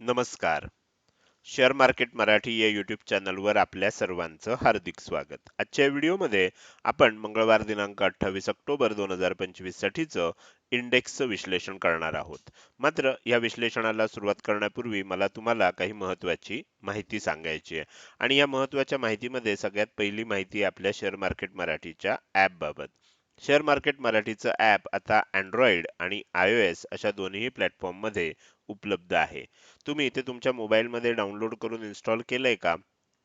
नमस्कार. Share market Marathi या YouTube चॅनलवर आपल्या सर्वांचं हार्दिक स्वागत. आजच्या व्हिडिओमध्ये आपण मंगळवार दिनांक अठ्ठावीस ऑक्टोबर दोन हजार पंचवीस साठीचं इंडेक्सचं विश्लेषण करणार आहोत. मात्र या विश्लेषणाला सुरुवात करण्यापूर्वी मला तुम्हाला काही महत्त्वाची माहिती सांगायची आहे. आणि या महत्त्वाच्या माहितीमध्ये सगळ्यात पहिली माहिती आपल्या शेअर मार्केट मराठीच्या ॲपबाबत शेअर मार्केट मराठीचं ऍप आता अँड्रॉइड आणि आय अशा दोन्ही प्लॅटफॉर्ममध्ये उपलब्ध आहे. तुम्ही ते तुमच्या मोबाईलमध्ये डाउनलोड करून इन्स्टॉल केलंय का?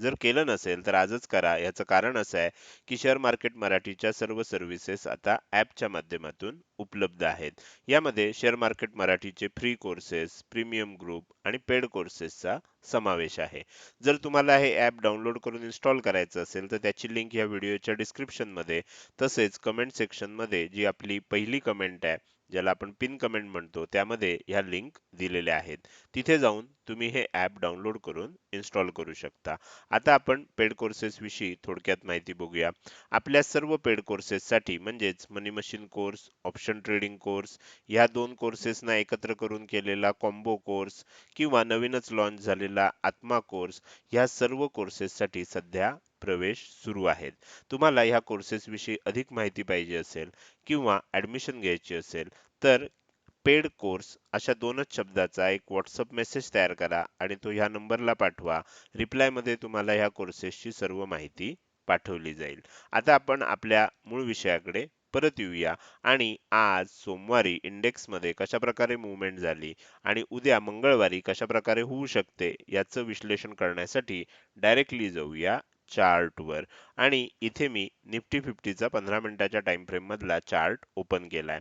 जर केलं नसेल तर आजच करा. याचं कारण असं आहे की शेअर मार्केट मराठीच्या सर्व सर्व्हिसेस आता ॲपच्या माध्यमातून उपलब्ध आहेत. यामध्ये शेअर मार्केट मराठीचे फ्री कोर्सेस प्रीमियम ग्रुप आणि पेड कोर्सेसचा समावेश आहे. जर तुम्हाला हे ॲप डाउनलोड करून इन्स्टॉल करायचं असेल तर त्याची लिंक या व्हिडिओच्या डिस्क्रिप्शनमध्ये तसेच कमेंट सेक्शनमध्ये जी आपली पहिली कमेंट आहे ज्याला आपण पिन कमेंट म्हणतो त्यामध्ये ह्या लिंक दिलेल्या आहेत. तिथे जाऊन तुम्ही हे ॲप डाउनलोड करून इन्स्टॉल करू शकता. आता आपण पेड कोर्सेस विषयी थोडक्यात माहिती बघूया. आपल्या सर्व पेड कोर्सेससाठी म्हणजेच money machine course option trading course ह्या दोन कोर्सेसना एकत्र करून केलेला कॉम्बो कोर्स किंवा नवीनच लॉन्च झालेला आत्मा कोर्स ह्या सर्व कोर्सेससाठी सध्या प्रवेश सुरू आहेत. तुम्हाला ह्या कोर्सेसविषयी अधिक माहिती पाहिजे असेल किंवा ऍडमिशन घ्यायची असेल तर पेड कोर्स अशा दोनच शब्दाचा एक व्हॉट्सअप मेसेज तयार करा आणि तो ह्या नंबरला पाठवा. रिप्लायमध्ये तुम्हाला ह्या कोर्सेसची सर्व माहिती पाठवली जाईल. आता आपण आपल्या मूळ विषयाकडे परत येऊया आणि आज सोमवारी इंडेक्समध्ये कशा प्रकारे मुवमेंट झाली आणि उद्या मंगळवारी कशा प्रकारे होऊ शकते याचं विश्लेषण करण्यासाठी डायरेक्टली जाऊया चार्टवर आणि इथे मी निफ्टी फिफ्टीचा पंधरा मिनिटाच्या टाइम फ्रेम मधला चार्ट ओपन केलाय.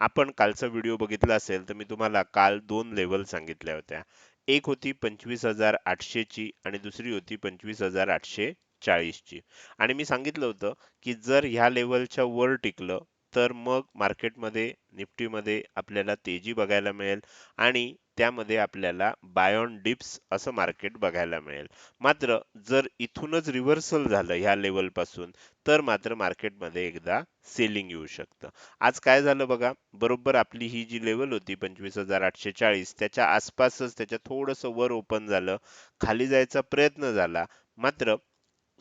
आपण कालचा व्हिडिओ बघितला असेल तर मी तुम्हाला काल दोन लेवल सांगितल्या होत्या. एक होती पंचवीस हजार आठशे ची आणि दुसरी होती पंचवीस हजार आठशे चाळीस ची. आणि मी सांगितलं होतं की जर ह्या लेवलच्या वर टिकलं तर मग मार्केटमध्ये निफ्टीमध्ये आपल्याला तेजी बघायला मिळेल आणि त्यामध्ये आपल्याला बायॉन डिप्स असं मार्केट बघायला मिळेल. मात्र जर इथूनच रिव्हर्सल झालं ह्या लेवलपासून तर मात्र मार्केटमध्ये एकदा सेलिंग येऊ शकतं. आज काय झालं बघा बरोबर आपली ही जी लेवल होती पंचवीस हजार आठशे चाळीस त्याच्या आसपासच त्याच्या थोडस वर ओपन झालं खाली जायचा प्रयत्न झाला. मात्र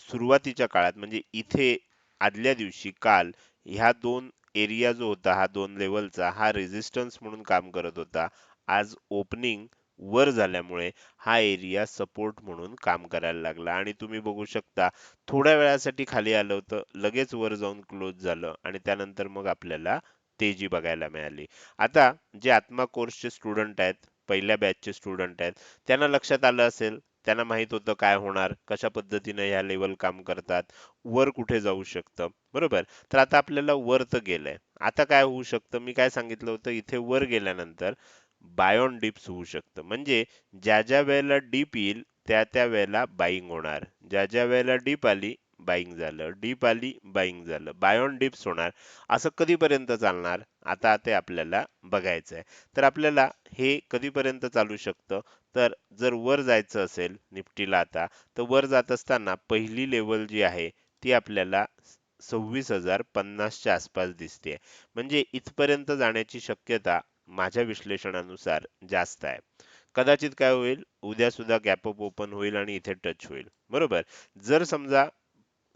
सुरुवातीच्या काळात म्हणजे इथे आदल्या दिवशी काल ह्या दोन एरिया जो होता हा दोन लेवलचा हा रेझिस्टन्स म्हणून काम करत होता. आज ओपनिंग वर झाल्यामुळे हा एरिया सपोर्ट म्हणून काम करायला लागला. आणि तुम्ही बघू शकता थोड्या वेळासाठी खाली आलं होतं लगेच वर जाऊन क्लोज झालं आणि त्यानंतर मग आपल्याला तेजी बघायला मिळाली. आता जे आत्मा कोर्सचे स्टुडंट आहेत पहिल्या बॅचचे स्टुडंट आहेत त्यांना लक्षात आलं असेल त्यांना माहीत होतं काय होणार कशा पद्धतीने ह्या लेवल काम करतात वर कुठे जाऊ शकतं बरोबर? तर आता आपल्याला वर तर गेलंय. आता काय होऊ शकतं? मी काय सांगितलं होतं? इथे वर गेल्यानंतर बायोन डिप्स होऊ शकतं. म्हणजे ज्या ज्या वेळेला डीप येईल त्या त्या वेळेला बाईंग होणार. ज्या ज्या वेळेला डीप आली बाईंग झालं. डीप आली बाईंग झालं. बायोन डिप्स होणार. असं कधीपर्यंत चालणार? आता ते आपल्याला बघायचं आहे तर आपल्याला हे कधीपर्यंत चालू शकतं? तर जर वर जायचं असेल निफ्टीला आता तर वर जात असताना पहिली लेवल जी आहे ती आपल्याला सव्वीस हजार पन्नासच्या आसपास दिसते म्हणजे इथपर्यंत जाण्याची शक्यता माझ्या विश्लेषणानुसार जास्त आहे. कदाचित काय होईल उद्या सुद्धा गॅप अप ओपन होईल आणि इथे टच होईल. बरोबर? जर समजा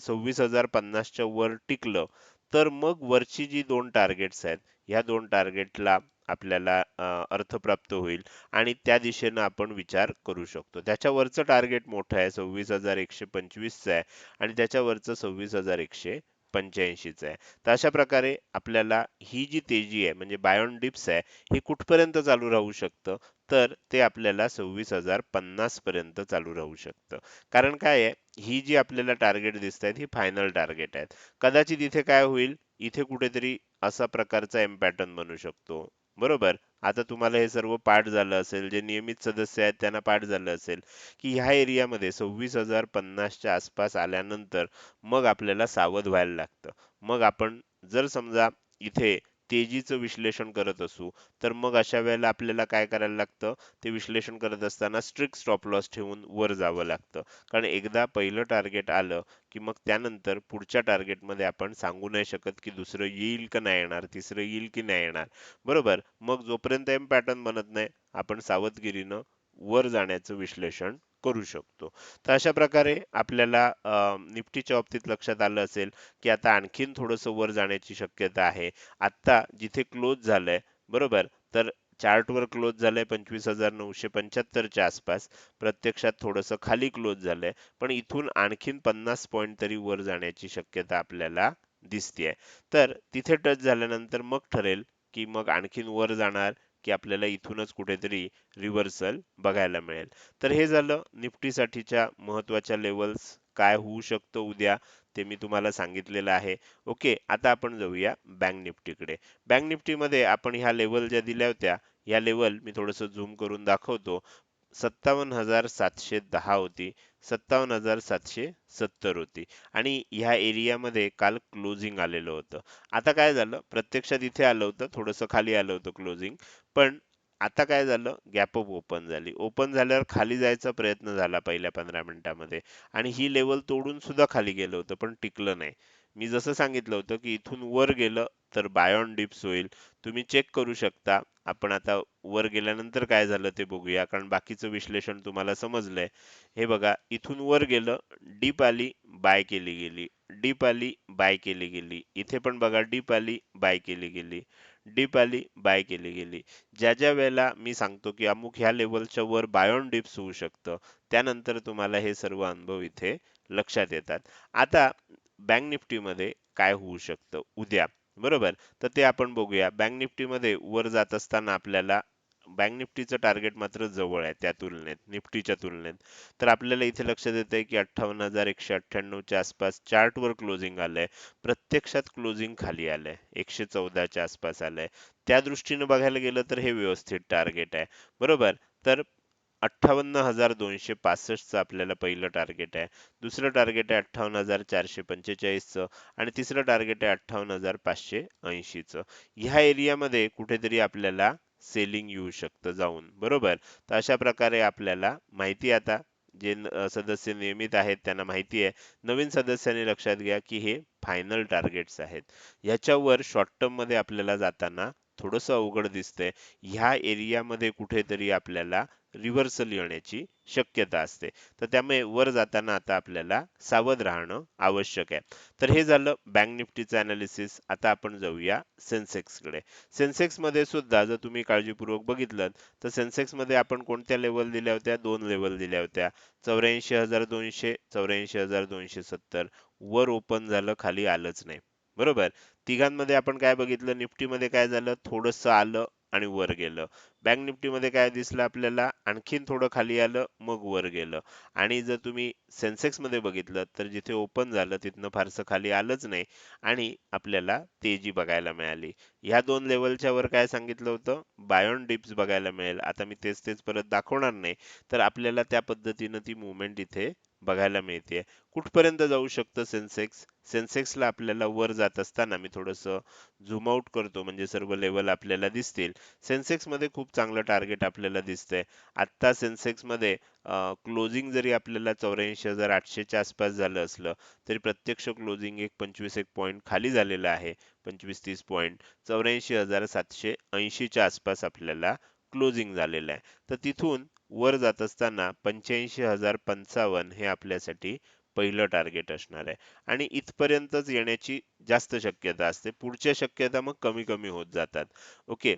सव्वीस हजार पन्नासच्या वर टिकलं तर मग वरची जी दोन टार्गेट्स आहेत ह्या दोन टार्गेटला आपल्याला अर्थ प्राप्त होईल आणि त्या दिशेनं आपण विचार करू शकतो. त्याच्यावरचं टार्गेट मोठं आहे सव्वीस हजार एकशे पंचवीसचं आहे आणि त्याच्यावरचं सव्वीस हजार एकशे पंच्याऐंशीच आहे. तर अशा प्रकारे आपल्याला ही जी तेजी आहे म्हणजे बायोन डिप्स आहे ही कुठपर्यंत चालू राहू शकतं? तर ते आपल्याला सव्वीस हजार पन्नास पर्यंत चालू राहू शकतं. कारण काय आहे? ही जी आपल्याला टार्गेट दिसत आहेत ही फायनल टार्गेट आहेत. कदाचित इथे काय होईल? इथे कुठेतरी असा प्रकारचा एम पॅटर्न बनू शकतो. बरोबर? आता तुम्हाला हे सर्व पाठ झालं असेल जे नियमित सदस्य आहेत त्यांना पाठ झालं असेल की ह्या एरियामध्ये सव्वीस हजार पन्नासच्या आसपास आल्यानंतर मग आपल्याला सावध व्हायला लागतं. मग आपण जर समजा इथे तेजीचं विश्लेषण करत असू. तर मग अशा वेळेला आपल्याला काय करायला लागतं? ते विश्लेषण करत असताना स्ट्रिक्ट स्टॉप लॉस ठेवून वर जावं लागतं. कारण एकदा पहिलं टार्गेट आलं की मग त्यानंतर पुढच्या टार्गेटमध्ये आपण सांगू नाही शकत की दुसरं येईल का नाही येणार तिसरं येईल की नाही येणार. बरोबर? मग जोपर्यंत एम पॅटर्न बनत नाही आपण सावधगिरीनं वर जाण्याचं विश्लेषण करू शकतो. तर अशा प्रकारे आपल्याला निफ्टीच्या बाबतीत लक्षात आलं असेल की आता आणखीन थोडंसं वर जाण्याची शक्यता आहे. आता जिथे क्लोज झालंय बरोबर? तर चार्टवर क्लोज झालंय पंचवीस हजार नऊशे पंच्याहत्तरच्या आसपास. प्रत्यक्षात थोडंसं खाली क्लोज झालंय पण इथून आणखीन पन्नास पॉईंट तरी वर जाण्याची शक्यता आपल्याला दिसतेय. तर तिथे टच झाल्यानंतर मग ठरेल की मग आणखीन वर जाणार की आपल्याला इथूनच कुठेतरी रिव्हर्सल बघायला मिळेल. तर हे झालं. निफ्टीसाठीच्या महत्त्वाच्या लेवल्स काय होऊ शकतं उद्या ते मी तुम्हाला सांगितलेलं आहे. ओके आता आपण जाऊया बँक निफ्टीकडे. बँक निफ्टीमध्ये आपण ह्या लेवल ज्या दिल्या होत्या या लेवल मी थोडस झूम करून दाखवतो. सत्तावन्न हजार सातशे दहा होती. सत्तावन्न हजार सातशे सत्तर होती. आणि ह्या एरियामध्ये काल क्लोजिंग आलेलं होतं. आता काय झालं? प्रत्यक्षात इथे आलं होतं थोडंसं खाली आलं होतं क्लोजिंग पण आता काय झालं? गॅप अप ओपन झाली. ओपन झाल्यावर खाली जायचा प्रयत्न झाला पहिल्या पंधरा मिनिटांमध्ये. आणि ही लेवल तोडून सुद्धा खाली गेलं होतं पण टिकलं नाही. मी जसं सांगितलं होतं की इथून वर गेलं तर बाय ऑन डिप्स होईल. तुम्ही चेक करू शकता. आपण आता वर गेल्यानंतर काय झालं ते बघूया. कारण बाकीचं विश्लेषण तुम्हाला समजलंय. हे बघा इथून वर गेलं डीप आली बाय केली गेली. डीप आली बाय केली गेली. इथे पण बघा डीप आली बाय केली गेली. डीप आली बाय केली गेली. ज्या ज्या वेळेला मी सांगतो की अमुक ह्या लेवलच्या वर बाय ऑन डिप्स होऊ शकतं त्यानंतर तुम्हाला हे सर्व अनुभव इथे लक्षात येतात. आता बँक निफ्टीमध्ये काय होऊ शकतं उद्या? बरोबर? तर ते आपण बघूया. बँक निफ्टीमध्ये वर जात असताना आपल्याला बँक निफ्टीचं टार्गेट मात्र जवळ आहे त्या तुलनेत निफ्टीच्या तुलनेत. तर आपल्याला इथे लक्षात येत आहे की अठ्ठावन्न हजार एकशे अठ्ठ्याण्णवच्या आसपास चार्टवर क्लोजिंग आलंय. प्रत्यक्षात क्लोजिंग खाली आलंय. एकशे चौदाच्या आसपास आलंय. त्या दृष्टीने बघायला गेलं तर हे व्यवस्थित टार्गेट आहे. बरोबर? तर अठ्ठावन्न हजार दोनशे पासष्टचं आपल्याला पहिलं टार्गेट आहे. दुसरं टार्गेट आहे अठ्ठावन्न हजार चारशे पंचेचाळीसचं आणि तिसरं टार्गेट आहे अठ्ठावन्न हजार पाचशे ऐंशीचं ह्या एरियामध्ये कुठेतरी आपल्याला सेलिंग येऊ शकतं जाऊन. बरोबर? तर अशा प्रकारे आपल्याला माहिती आता जे सदस्य नियमित आहेत त्यांना माहिती आहे. नवीन सदस्यांनी लक्षात घ्या की हे फायनल टार्गेट्स आहेत. ह्याच्यावर शॉर्ट टर्ममध्ये आपल्याला जाताना थोडंसं अवघड दिसतंय. ह्या एरियामध्ये कुठेतरी आपल्याला रिव्हर्सल येण्याची शक्यता असते. तर त्यामुळे वर जाताना आता आपल्याला सावध राहणं आवश्यक आहे. तर हे झालं बँक निफ्टीचं अनालिसिस आता आपण जाऊया सेन्सेक्सकडे. सेन्सेक्समध्ये सुद्धा जर तुम्ही काळजीपूर्वक बघितलं तर सेन्सेक्समध्ये आपण कोणत्या लेवल दिल्या होत्या? दोन लेवल दिल्या होत्या. चौऱ्याऐंशी हजार दोनशे चौऱ्याऐंशी हजार दोनशे सत्तर. वर ओपन झालं खाली आलंच नाही. बरोबर? तिघांमध्ये आपण काय बघितलं? निफ्टीमध्ये काय झालं? थोडस आलं आणि वर गेलं. बँक निफ्टीमध्ये काय दिसलं आपल्याला? आणखीन थोडं खाली आलं मग वर गेलं. आणि जर तुम्ही सेन्सेक्समध्ये बघितलं तर जिथे ओपन झालं तिथनं फारसं खाली आलंच नाही आणि आपल्याला तेजी बघायला मिळाली. ह्या दोन लेवलच्या वर काय सांगितलं होतं? बायोन डिप्स बघायला मिळेल. आता मी तेच तेच परत दाखवणार नाही. तर आपल्याला त्या पद्धतीनं ती मुवमेंट इथे बघायला मिळते कुठपर्यंत जाऊ शकतं सेन्सेक्स सेन्सेक्सला आपल्याला वर जात असताना मी थोडस झूम आउट करतो म्हणजे सर्व लेवल आपल्याला दिसतील. सेन्सेक्समध्ये खूप चांगलं टार्गेट आपल्याला दिसतंय. आता सेन्सेक्समध्ये क्लोजिंग जरी आपल्याला चौऱ्याऐंशी हजार आठशेच्या आसपास झालं असलं तरी प्रत्यक्ष क्लोजिंग एक पंचवीस एक पॉईंट खाली झालेलं आहे. पंचवीस तीस पॉईंट चौऱ्याऐंशी हजार सातशे ऐंशीच्या आसपास आपल्याला क्लोजिंग झालेलं आहे. तर तिथून वर जात असताना पंच्याऐंशी हजार पंचावन्न हे आपल्यासाठी पहिलं टार्गेट असणार आहे. आणि इथपर्यंतच येण्याची जास्त शक्यता असते. पुढच्या शक्यता मग कमी कमी होत जातात. ओके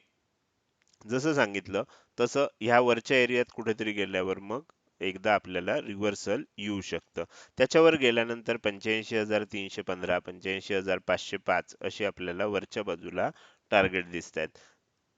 जसं सांगितलं तसं ह्या वरच्या एरियात कुठेतरी गेल्यावर मग एकदा आपल्याला रिव्हर्सल येऊ शकतं. त्याच्यावर गेल्यानंतर पंच्याऐंशी हजार तीनशे पंधरा पंच्याऐंशी हजार पाचशे पाच अशी आपल्याला वरच्या बाजूला टार्गेट दिसत आहेत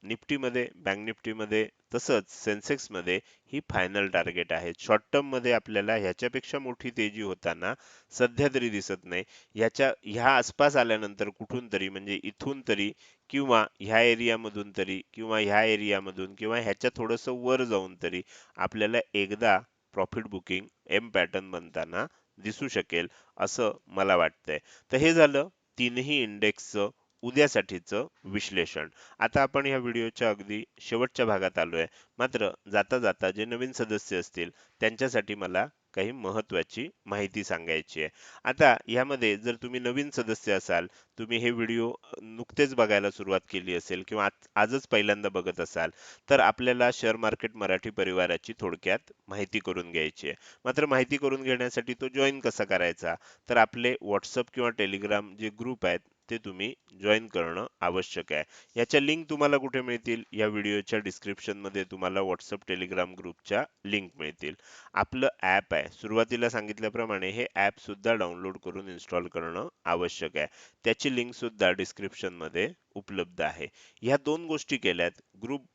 निफ्टीमध्ये बँक निफ्टीमध्ये तसंच सेन्सेक्समध्ये ही फायनल टार्गेट आहे. शॉर्ट टर्ममध्ये आपल्याला ह्याच्यापेक्षा मोठी तेजी होताना सध्या तरी दिसत नाही. ह्याच्या ह्या आसपास आल्यानंतर कुठून तरी म्हणजे इथून तरी किंवा ह्या एरियामधून तरी किंवा ह्या एरियामधून किंवा ह्याच्या थोडंसं वर जाऊन तरी आपल्याला एकदा प्रॉफिट बुकिंग एम पॅटर्न बनताना दिसू शकेल असं मला वाटतंय. तर हे झालं. तीनही इंडेक्सचं उद्यासाठीचं विश्लेषण. आता आपण या व्हिडिओच्या अगदी शेवटच्या भागात आलोय. मात्र जाता जाता जे नवीन सदस्य असतील त्यांच्यासाठी मला काही महत्वाची माहिती सांगायची आहे. आता यामध्ये जर तुम्ही नवीन सदस्य असाल तुम्ही हे व्हिडिओ नुकतेच बघायला सुरुवात केली असेल किंवा आजच पहिल्यांदा बघत असाल तर आपल्याला शेअर मार्केट मराठी परिवाराची थोडक्यात माहिती करून घ्यायची आहे. मात्र माहिती करून घेण्यासाठी तो जॉईन कसा करायचा? तर आपले व्हॉट्सअप किंवा टेलिग्राम जे ग्रुप आहेत ते तुम्ही जॉईन करणं आवश्यक आहे. याच्या लिंक तुम्हाला कुठे मिळतील? या व्हिडिओच्या डिस्क्रिप्शनमध्ये तुम्हाला व्हॉट्सअप टेलिग्राम ग्रुपच्या लिंक मिळतील. आपलं ऍप आहे. सुरुवातीला सांगितल्याप्रमाणे हे ऍप सुद्धा डाउनलोड करून इन्स्टॉल करणं आवश्यक आहे. त्याची लिंक सुद्धा डिस्क्रिप्शनमध्ये उपलब्ध आहे. ह्या दोन गोष्टी केल्यात. ग्रुप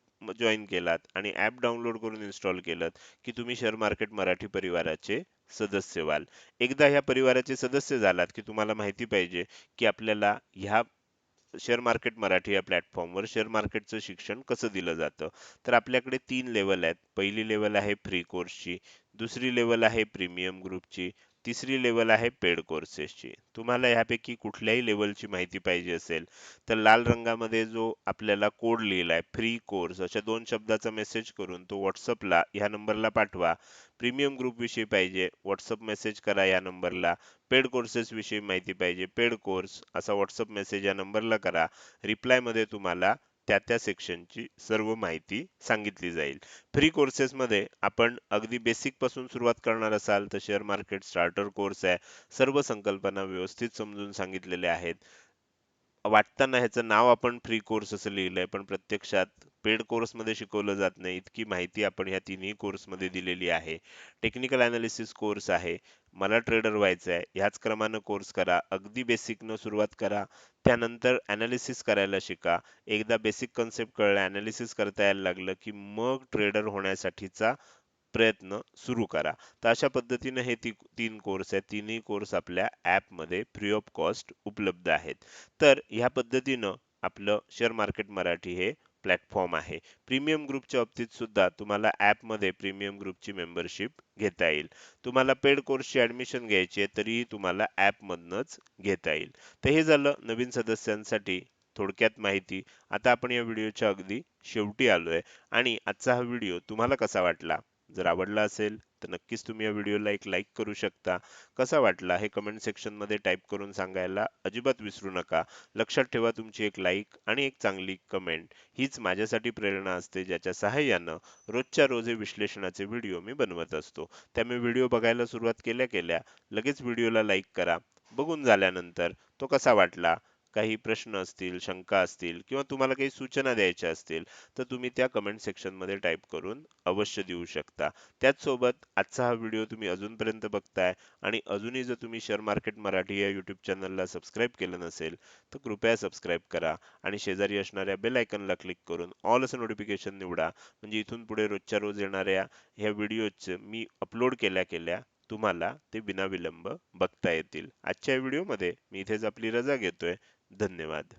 जॉईन केलात आणि ऍप डाउनलोड करून इन्स्टॉल केलं की तुम्ही शेअर मार्केट मराठी परिवाराचे सदस्य व्हाल. एकदा ह्या परिवाराचे सदस्य झालात की तुम्हाला माहिती पाहिजे की आपल्याला ह्या शेअर मार्केट मराठी या प्लॅटफॉर्मवर शेअर मार्केटचं शिक्षण कसं दिलं जातं? तर आपल्याकडे तीन लेवल आहेत. पहिली लेवल आहे फ्री कोर्सची दुसरी लेवल आहे प्रीमियम ग्रुपची तिसरी लेवल आहे पेड कोर्सेसची तुम्हाला यापैकी कुठल्याही लेवलची माहिती पाहिजे असेल तर लाल रंगामध्ये जो आपल्याला कोड लिहिलाय फ्री कोर्स अशा दोन शब्दाचा मेसेज करून तो व्हॉट्सअपला ह्या नंबरला पाठवा. प्रीमियम ग्रुपविषयी पाहिजे व्हॉट्सअप मेसेज करा या नंबरला. पेड कोर्सेस विषयी माहिती पाहिजे पेड कोर्स असा व्हॉट्सअप मेसेज या नंबरला करा. रिप्लायमध्ये तुम्हाला त्या त्या सेक्शनची सर्व माहिती सांगितली जाईल. फ्री कोर्सेसमध्ये आपण अगदी बेसिकपासून सुरुवात करणार असाल तर शेअर मार्केट स्टार्टर कोर्स आहे. सर्व संकल्पना व्यवस्थित समजून सांगितलेल्या आहेत. वाटताना ह्याचं नाव आपण फ्री कोर्स असं लिहिलंय पण प्रत्यक्षात पेड कोर्समध्ये शिकवलं जात नाही. इतकी माहिती आपण ह्या तिन्ही कोर्समध्ये दिलेली आहे. टेक्निकल अनालिसिस कोर्स आहे. मला ट्रेडर व्हायचं आहे. ह्याच क्रमानं कोर्स करा. अगदी बेसिकनं सुरुवात करा. त्यानंतर ॲनालिसिस करायला शिका. एकदा बेसिक कन्सेप्ट कळलं ॲनालिसिस करता यायला लागलं की मग ट्रेडर होण्यासाठीचा प्रयत्न सुरू करा. तर अशा पद्धतीने हे ती, तीन कोर्स आहेत. तिन्ही कोर्स आपल्या ॲपमध्ये फ्री ऑफ कॉस्ट उपलब्ध आहेत. तर ह्या पद्धतीनं आपलं शेअर मार्केट मराठी हे प्लॅटफॉर्म आहे. प्रीमियम ग्रुपच्या बाबतीत सुद्धा तुम्हाला ऍपमध्ये प्रीमियम ग्रुपची मेंबरशिप घेता येईल. तुम्हाला पेड कोर्सची ऍडमिशन घ्यायची आहे तरीही तुम्हाला ऍप मधनच घेता येईल. तर हे झालं नवीन सदस्यांसाठी थोडक्यात माहिती. आता आपण या व्हिडिओच्या अगदी शेवटी आलोय. आणि आजचा हा व्हिडिओ तुम्हाला कसा वाटला? जर आवडला असेल तर नक्कीच तुम्ही या व्हिडिओला एक लाईक करू शकता. कसा वाटला हे कमेंट सेक्शनमध्ये टाईप करून सांगायला अजिबात विसरू नका. लक्षात ठेवा तुमची एक लाईक आणि एक चांगली कमेंट हीच माझ्यासाठी प्रेरणा असते ज्याच्या सहाय्यानं रोजच्या रोज हे विश्लेषणाचे व्हिडिओ मी बनवत असतो. त्यामुळे व्हिडिओ बघायला सुरुवात केल्या केल्या लगेच व्हिडिओला लाईक करा. बघून झाल्यानंतर तो कसा वाटला? काही प्रश्न असतील शंका असतील किंवा तुम्हाला काही सूचना द्यायच्या असतील तर तुम्ही त्या कमेंट सेक्शनमध्ये टाईप करून अवश्य देऊ शकता. त्याचसोबत आजचा हा व्हिडिओ तुम्ही अजूनपर्यंत बघताय आणि अजूनही जर तुम्ही शेअर मार्केट मराठी या यूट्यूब चॅनलला सबस्क्राईब केलं नसेल तर कृपया सबस्क्राईब करा आणि शेजारी असणाऱ्या बेल आयकनला क्लिक करून ऑल असं नोटिफिकेशन निवडा. म्हणजे इथून पुढे रोजच्या रोज येणाऱ्या ह्या व्हिडिओचं मी अपलोड केल्या केल्या तुम्हाला ते विनाविलंब बघता येतील. आजच्या व्हिडिओमध्ये मी इथेच आपली रजा घेतोय. धन्यवाद.